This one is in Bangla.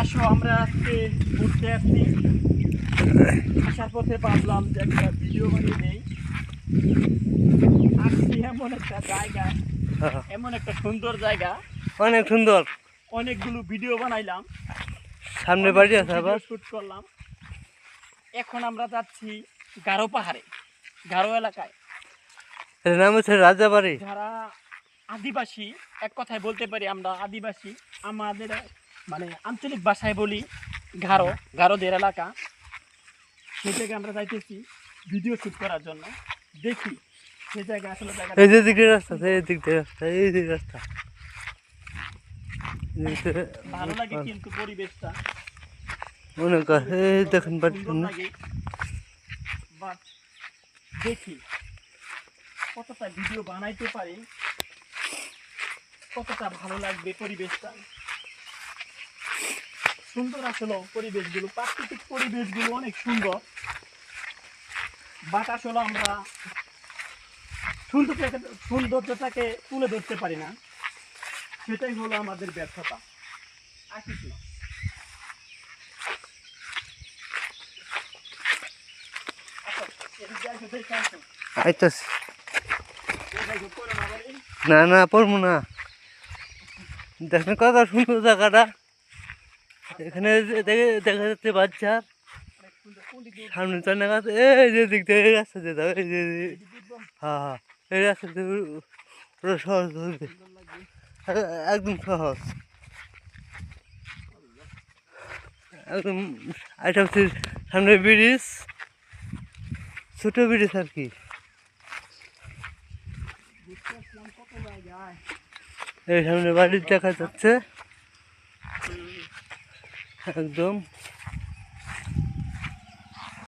আসো আমরা আজকে ঘুরতে আসছি। আসার পথে ভাবলাম যে একটা ভিডিও বানিয়ে নেই আসছি এমন একটা জায়গা এমন একটা সুন্দর জায়গা। অনেক সুন্দর। অনেকগুলো ভিডিও বানাইলাম। সামনে বাড়ি আছে আবার? শুট করলাম। এখন আমরা যাচ্ছি গারো পাহাড়ে গারো এলাকায়। নাম হচ্ছে রাজাবাড়ি। যারা আদিবাসী এক কথায় বলতে পারি আমরা আদিবাসী আমাদের মানে আঞ্চলিক ভাষায় বলি গারো গারোদের এলাকা। সেই জায়গায় আমরা যাইতেছি ভিডিও শ্যুট করার জন্য। দেখি সেই জায়গায় আসলে এই যে দিকে রাস্তা আছে, এই দিক দিয়ে রাস্তা এই দিক রাস্তা। এই দিক দিয়ে ভালো লাগে কিন্তু পরিবেশটা। মনে কর দেখেন বাট দেখি কতটা ভিডিও বানাইতে পারি কতটা ভালো লাগবে পরিবেশটা। সুন্দর আসলে পরিবেশগুলো প্রাকৃতিক পরিবেশগুলো অনেক সুন্দর। বাট আসলে আমরা সৌন্দর্যটাকে সৌন্দর্যটাকে তুলে ধরতে পারি না। সেটাই হলো আমাদের ব্যর্থতা। আর কিছু না। আইতাছি। না বাড়ি। না না পড়ব না। দেখেন কত সুন্দর জায়গাটা। এখানে দেখে- যাচ্ছে বাচ্চা। সামনে চন্না গাছ এই যে দিক থেকে রাস্তা দিয়ে যাবে, এই যে হ্যাঁ হ্যাঁ এই রাস্তা পুরো সহজ। এ- একদম সহজ। একদম এটা হচ্ছে সামনে ব্রিজ। ছোট ব্রিজ আর কি। এই সামনে বাড়ি দেখা যাচ্ছে। একদম